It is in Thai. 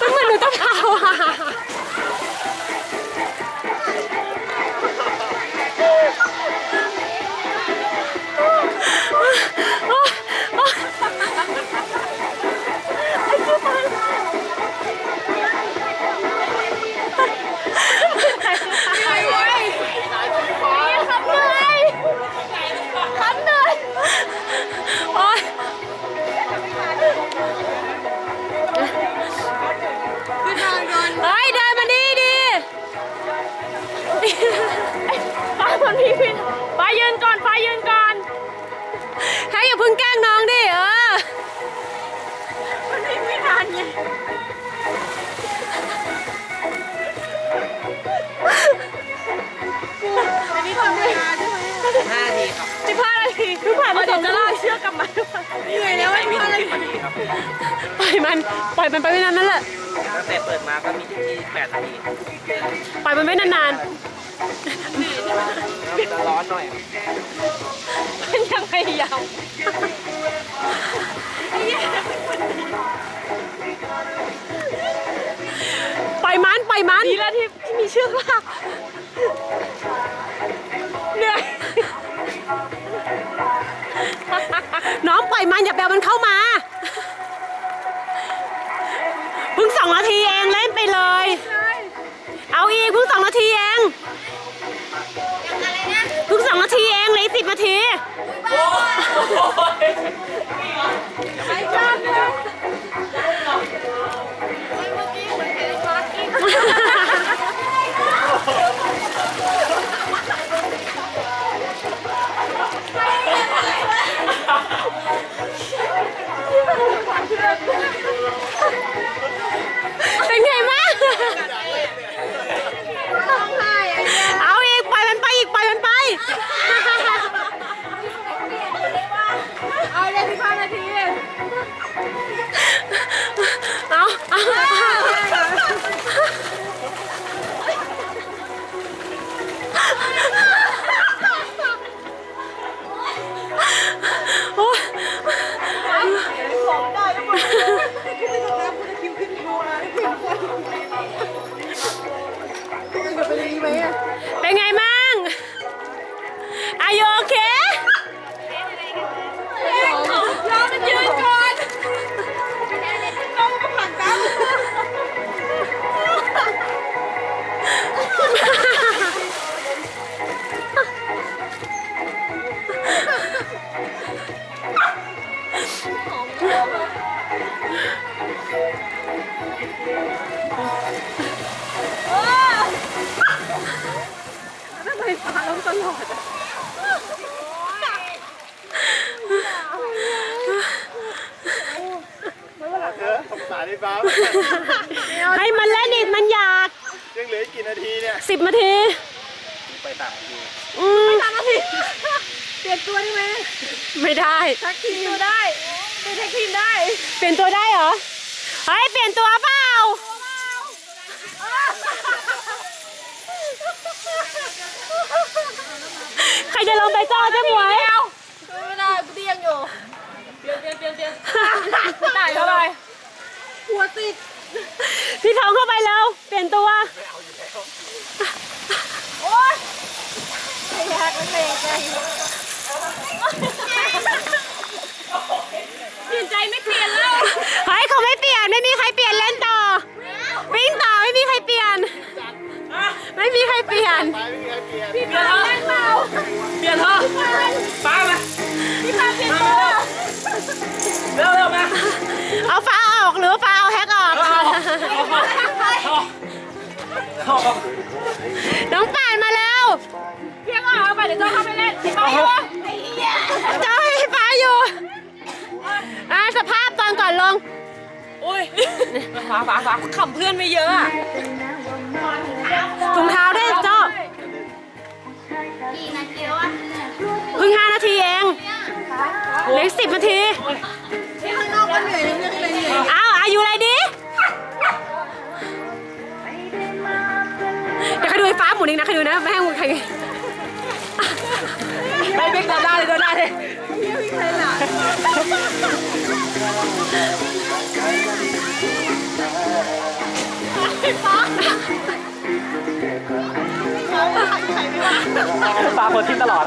มันเหมือนหนูจะเผาอะ ฟ้าคนพี่พี่ฟ้ายืนก่อนฟ้ายืนก่อนให้อย่าเพิ่งแกล้งน้องดิเออ มันพี่ไม่นานไงอันนี้ทำเวลาใช่ไหมห้าทีครับสิบห้านาทีพี่ผ่านมาเดี๋ยวจะลากเชือกกลับมาด้วยเหนื่อยแล้วไม่ไม่มีพอเลยสิบนาทีครับปล่อยมันปล่อยมันไปไม่นานนั่นแหละตั้งแต่เปิดมาก็มีที่แปดนาทีปล่อยมันไว้นาน จะร้อนหน่อยมันยังพยายามๆปล่อยมันปล่อยมันดีแล้วที่ที่มีเชือกลากเหนื่อยน้องปล่อยมันอย่าแปลมันเข้ามาเพิ่งสองนาทีเองเล่นไปเลย เอาอีกเพิ่งสองนาทีเอง เพิ่งสองนาทีเองเลยสิบนาที เป็นไงมั ล้มตลอดอะเธอสงสารไอ้ฟ้าให้มันเล่นอีกมันอยากยังเหลืออีกกี่นาทีเนี่ยสิบนาที ไปสามนาทีอืมสามนาทีเปลี่ยนตัวได้ไหมไม่ได้ทักทีมได้เป็นแท็กทีมได้ เปลี่ยนตัวได้เหรอ เฮ้ย เปลี่ยนตัวเปล่าใครจะ ลงไปจ้าเจ๊หมวยไม่ได้กูเตียงอยู่ได้เท่าไหร่หัวติดพี่ทองเข้าไปแล้ว เปลี่ยนตัวโอ๊ยไม่อยากไม่เกรงใจเปลี่ยนใจไม่เปลี่ยนแล้วเฮ้ยเขาไม่เปลี่ยนไม่มีใครเปลี่ยนเล่นต่อวิ่งต่อไม่มีใครเปลี่ยน ไม่มีใครเปลี่ยนไฟ้าเอาแฮกออก น้องป่านมาแล้วเพียงเอาไปเดี๋ยวเจ้าเข้าไปเล่นไปอยู่เจ้าให้ฟ้าอยู่อ่าสภาพตอนก่อนลงโอ้ยฟ้าฟ้าฟ้าขำเพื่อนไม่เยอะอะถุงเท้าได้เจ้ากี่นาทีวะเพิ่งห้านาทีเองเหลือสิบนาทีข้างนอกก็เหนื่อยเรื่องหนื่อยอ้า อายุอะไรดีเดี๋ยวใครดูไอ้ฟ้าหมุนอีกนะใครดูนะไม่ให้หมุนใครไปเบิ๊กเดินได้เลยเดินได้เลยไม่มีใครหลับฟ้าคนที่ตลอด